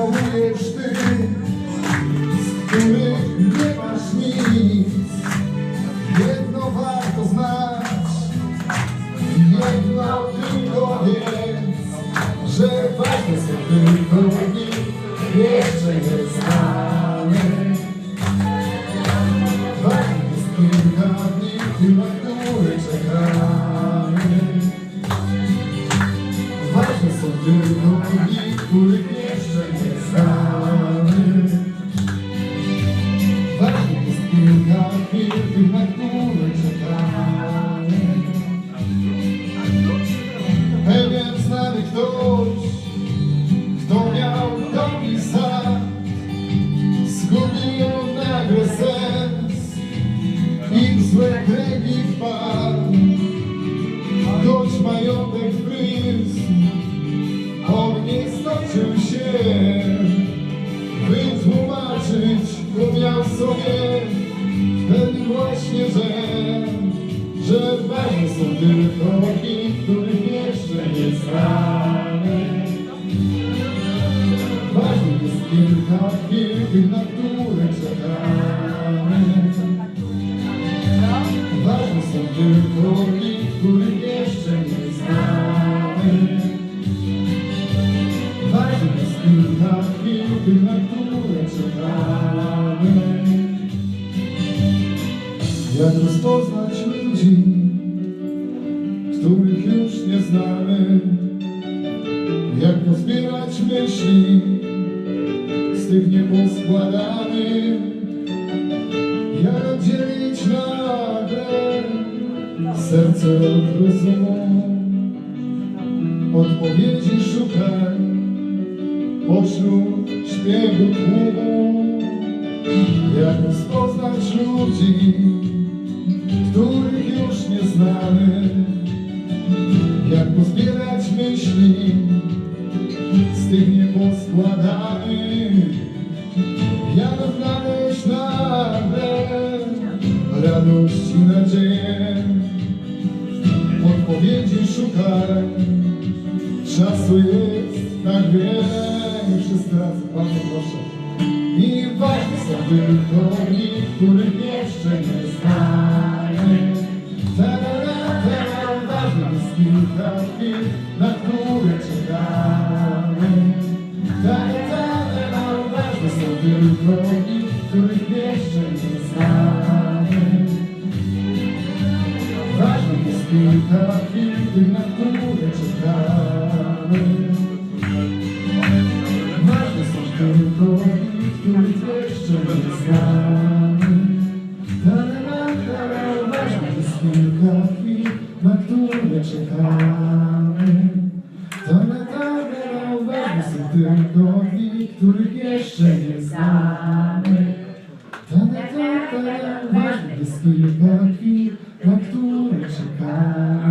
żałujesz ty, z których nie masz nic. Jedno warto znać, jedno tylko wiedz, że ważne są tylko dni, jeszcze nie znamy. Ważnych jest kilka dni, na które czekamy. Dni, których jeszcze nie znamy. Ważnych jest kilka dni, na które ktoś, kto miał dom sad, zgubił nagle i w złe kręgi wpadł. Wytłumaczyć, bo miał w sobie ten właśnie żel, że ważne są tylko dni, których jeszcze nie znamy. Ważnych jest kilka chwil, na które czekamy. Ważne są tylko dni, których jeszcze nie znamy. Ważnych jest kilka chwil, Jak rozpoznać ludzi, których już nie znamy? Jak pozbierać myśli z tych nieposkładanych? Jak oddzielić nagle serce od rozumu? Odpowiedzi szukaj pośród śpiewu tłumu. Jak rozpoznać ludzi, znamy? Jak pozbierać myśli z tych nieposkładanych? Jak odnaleźć nagle radość i nadzieję? Odpowiedzi szukaj, czasu jest tak wiele. Wszyscy razem, bardzo proszę. I ważne są tylko dni, których jeszcze nie znamy. Których jeszcze nie znamy. Ważnych jest kilka chwil, na które czekamy. Ważne są tylko których jeszcze nie znamy. Ważnych jest kilka chwil, na które czekamy. Ważne są tylko світа, важно скільки років, на хто чекає.